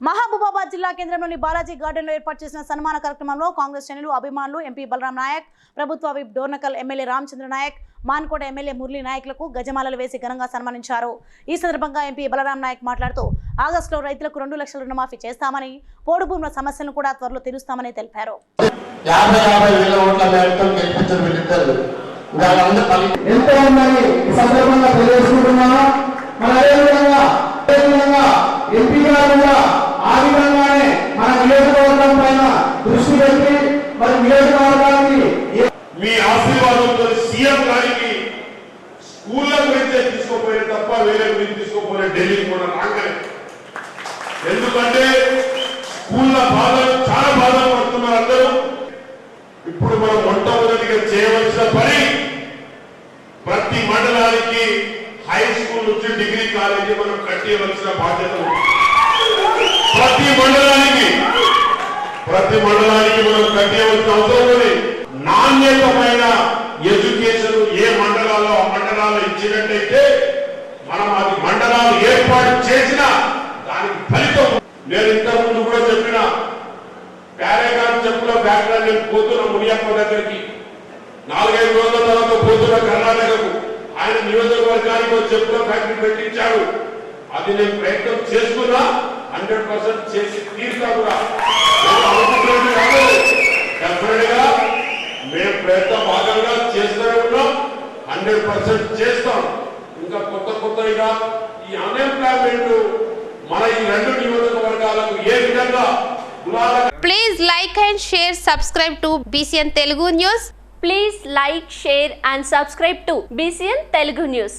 మహబూబాబాద్ జిల్లా కేంద్రంలోని బాలాజీ గార్డెన్లో ఏర్పాటు చేసిన సన్మాన కార్యక్రమంలో కాంగ్రెస్ శ్రేణులు అభిమానులు ఎంపీ బలరాం నాయక్ ప్రభుత్వ whip Dornakal MLA Ramachandra Naik Manukota MLA Murali నాయకులకు గజమాలలు వేసి ఘనంగా సన్మానించారు. ఈ సందర్భంగా ఎంపీ బలరాం నాయక్ మాట్లాడుతూ ఆగస్టులో రైతులకు రెండు లక్షల రుణమాఫీ చేస్తామని పోడు భూముల సమస్యలను కూడా త్వరలో తీరుస్తామని తెలిపారు. యాభై యాభై వేల ఓట్ల మేరతో గెలిపించారు వీళ్ళిద్దరు ఇంకా వాళ్ళందరూ పని ఎంతో ఉందని ఈ సందర్భంగా తెలియజేసుకుంటున్నాను మన అదేవిధంగా అదేవిధంగా ఎంపీ గారు కూడా ఆ విధంగానే మన నియోజకవర్గం పైన దృష్టి పెట్టి మరి నియోజకవర్గానికి ఏ- మీ ఆశీర్వాదంతో సీఎం గారికి స్కూళ్ళ గురించే తీసుకోపోయే తప్ప వేరే గురించి తీసుకోపోలే ఢిల్లీకి కూడా రాగానే. ఎందుకంటే స్కూళ్ళ బాధలు చాలా బాధలు పడుతున్నారు అందరూ. ఇప్పుడు మనం మొట్టమొదటిగా చేయవలసిన పని ప్రతి మండలానికి హై స్కూల్ నుంచి డిగ్రీ కాలేజీ మనం కట్టేయవలసిన బాధ్యత ప్రతి మండలానికి ప్రతి మండలానికి మనం కట్టేయవలసిన అవసరం ఉంది. ఇచ్చినట్టయితే మనం అది మండలాలు ఏర్పాటు చేసిన దానికి ఫలితం నేను ఇంతకు ముందు కూడా చెప్పిన. ప్యారేగాన్ చెప్పుల ఫ్యాక్టరీ నేను పోతున్న మునియప్ప దగ్గరికి. నాలుగైదు రోజుల తర్వాత పోతున్న కర్ణాటకకు. ఆయన నియోజకవర్గానికి ఒక చెప్పుల ఫ్యాక్టరీ పెట్టించాడు. అది నేను ప్రయత్నం చేస్తున్నా హండ్రెడ్ పర్సెంట్ చేసి తీరుతా కూడా. హండ్రెడ్ పర్సెంట్ చేస్తాం ఇంకా కొత్త కొత్తవిగా ఈ అన్ఎంప్లాయ్మెంట్ మన ఈ రెండు నియోజకవర్గాలకు ఏ విధంగా please like and share subscribe to BCN Telugu news please like share and subscribe to BCN Telugu news